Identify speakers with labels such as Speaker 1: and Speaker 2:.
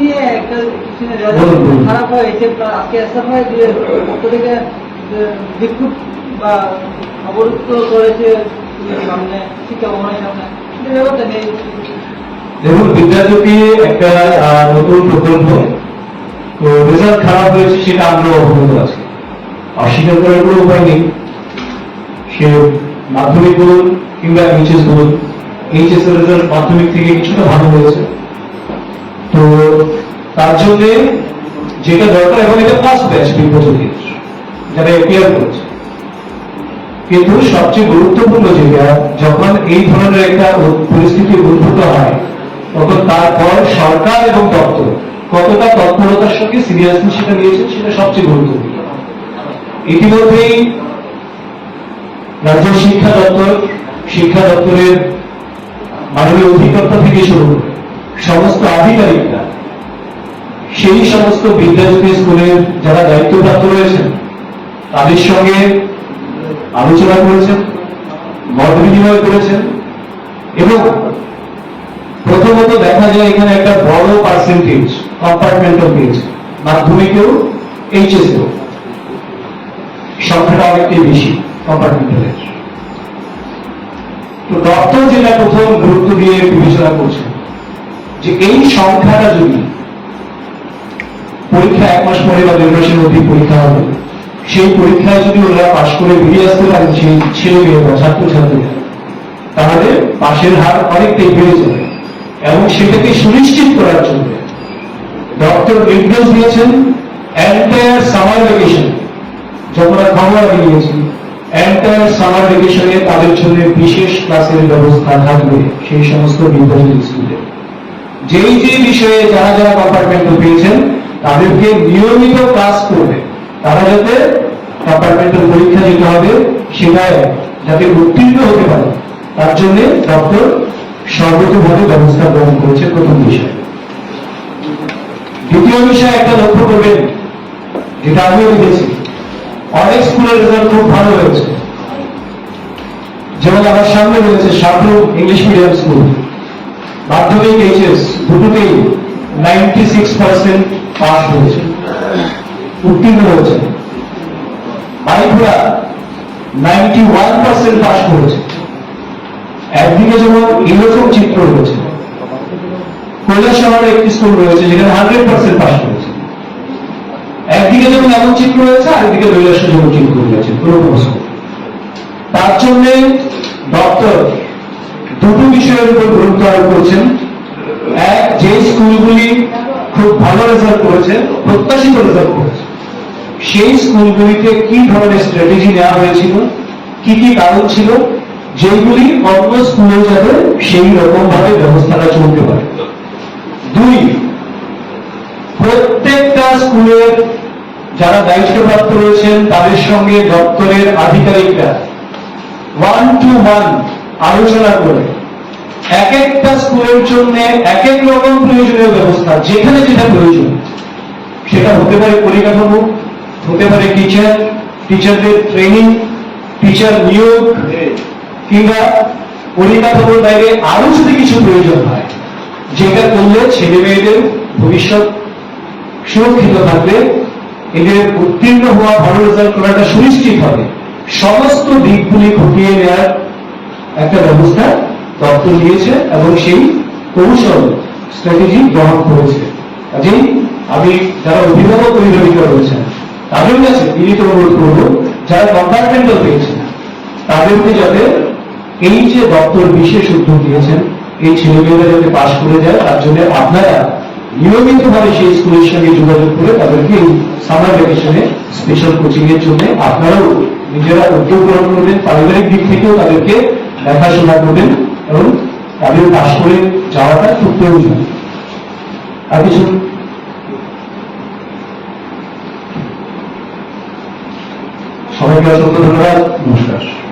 Speaker 1: নিয়ে একটা। খারাপ হয়েছে আজকে এসএফআই পক্ষ থেকে বিক্ষোভ বা অবরুদ্ধ করেছে সামনে শিক্ষা ভবনের সামনে। ব্যাপারটা নেই।
Speaker 2: দেখুন বিদ্যাজ্যোতি একটা নতুন প্রকল্প। তো রেজাল্ট খারাপ হয়েছে সেটা আমরা অবগত আছি। অস্বীকার করার কোনো উপায় নেই। সে মাধ্যমিক বলুন কিংবা এইচএস বলুন। এইচএস এর রেজাল্ট মাধ্যমিক থেকে কিছুটা ভালো হয়েছে। তো তার যেটা দরকার এখন এটা ব্যাচ যারা করেছে। কিন্তু সবচেয়ে গুরুত্বপূর্ণ যখন এই ধরনের একটা পরিস্থিতি উদ্ভূত হয়, তখন তারপর সরকার এবং দপ্তর কতটা তৎপরতার সঙ্গে সিরিয়াসলি সেটা নিয়েছে, সেটা সবচেয়ে গুরুত্বপূর্ণ। ইতিমধ্যেই রাজ্য শিক্ষা দপ্তর, শিক্ষা দপ্তরের মাননীয় অধিকর্তা থেকে শুরু সমস্ত আধিকারিকরা, সেই সমস্ত বিদ্যাজ্যোতি স্কুলের যারা দায়িত্বপ্রাপ্ত রয়েছেন, তাদের সঙ্গে আলোচনা করেছেন, মত বিনিময় করেছেন এবং প্রথমত দেখা যায় এখানে একটা বড় পার্সেন্টেজ কম্পার্টমেন্টাল পেয়েছে, মাধ্যমিকেও এইচএসেও। সংখ্যাটা অনেকটাই বেশি কম্পার্টমেন্টালের তো দপ্তর যেটা প্রথম গুরুত্ব দিয়ে বিবেচনা করছে যে এই সংখ্যাটা যদি পরীক্ষা এক মাস পরে বা দেড় মাসের মধ্যে পরীক্ষা হবে, সেই পরীক্ষায় যদি ওরা পাশ করে বেরিয়ে আসতে পারেন, সেই ছেলে মেয়ে বা ছাত্রছাত্রীরা তাহলে পাশের হার অনেকটাই বেড়ে যাবে। এবং সেটাকে সুনিশ্চিত করার জন্য ডক্টর নির্দেশ দিয়েছেন এন্টায়ার সামার ভ্যাকেশন যখন আমরা আগে নিয়েছি। এন্টায়ার সামার ভ্যাকেশনে তাদের জন্য বিশেষ ক্লাসের ব্যবস্থা থাকবে সেই সমস্ত বিদ্যালয় স্কুলে যেই যে বিষয়ে যারা যারা কম্পার্টমেন্ট পেয়েছেন, তাদেরকে নিয়মিত ক্লাস করবে। তারা যাতে কম্পার্টমেন্টাল পরীক্ষা দিতে হবে সেটায় যাতে উত্তীর্ণ হতে পারে। তার জন্য দপ্তর সর্বতভাবে ব্যবস্থা গ্রহণ করেছে প্রথম বিষয়। দ্বিতীয় বিষয় একটা লক্ষ্য করবেন, যেটা আমিও দেখেছি। অনেক স্কুলের রেজাল্ট খুব ভালো হয়েছে। যেমন আমার সামনে রয়েছে সাধু ইংলিশ মিডিয়াম স্কুল। মাধ্যমিক এইচএস দুটোতেই নাইনটি সিক্স পার্সেন্ট পাস হয়েছে। উত্তীর্ণ হয়েছে। Maipura ninety one percent pass করেছে। একদিকে যেমন এরকম চিত্র রয়েছে। কৈলাস শহরে একটি স্কুল রয়েছে, যেখানে হান্ড্রেড পার্সেন্ট পাস করেছে একদিকে যেমন এমন চিত্র রয়েছে, আরেকদিকে কৈলাসের যেমন চিত্র রয়েছে, পুরোনো স্কুল তার জন্য দপ্তর দুটো বিষয়ের উপর গুরুত্ব আরোপ করছেন। এক, যে স্কুলগুলি খুব ভালো রেজাল্ট করেছে, প্রত্যাশিত রেজাল্ট করেছে, সেই স্কুলগুলিতে কি ধরনের স্ট্র্যাটেজি নেওয়া হয়েছিল, কি কি কারণ ছিল, যেগুলি অন্য স্কুলে যাতে সেই রকম ভাবে ব্যবস্থাটা চলতে পারে। দুই, প্রত্যেকটা স্কুলের যারা দায়িত্বপ্রাপ্ত রয়েছেন, তাদের সঙ্গে দপ্তরের আধিকারিকরা ওয়ান টু ওয়ান আলোচনা করে এক একটা স্কুলের জন্য এক এক রকম প্রয়োজনীয় ব্যবস্থা, যেখানে যেটা প্রয়োজন, সেটা হতে পারে পরিকাঠামো, হতে পারে টিচার টিচারদের ট্রেনিং টিচার নিয়োগ, কিংবা পরিকাঠামোর বাইরে আরও যদি কিছু প্রয়োজন হয়, যেটা করলে ছেলে মেয়েদের ভবিষ্যৎ সুরক্ষিত থাকবে। এদের উত্তীর্ণ হওয়া ভালো রেজাল্ট করাটা সুনিশ্চিত হবে। সমস্ত দিকগুলি খতিয়ে নেওয়ার একটা ব্যবস্থা দপ্তর নিয়েছে এবং সেই কৌশল স্ট্র্যাটেজি গ্রহণ করেছে। কাজেই আমি যারা অভিভাবক অভিভাবিকা রয়েছেন তাদের কাছে বিনীত অনুরোধ করব, যারা কম্পার্টমেন্টাল পেয়েছেন তাদেরকে যাতে এই যে দপ্তর বিশেষ উদ্যোগ দিয়েছেন, এই ছেলেমেয়েরা যাতে পাশ করে যায়, তার জন্য আপনারা নিয়মিতভাবে সেই স্কুলের সঙ্গে যোগাযোগ করে তাদেরকে সামার ভ্যাকেশনে স্পেশাল কোচিং এর জন্য আপনারাও নিজেরা উদ্যোগ গ্রহণ করবেন, পারিবারিক দিক থেকেও তাদেরকে দেখাশোনা করবেন এবং তাদের পাশ করে যাওয়াটা খুব প্রয়োজন। আর কিছু? সবাইকে অসংখ্য ধন্যবাদ। নমস্কার।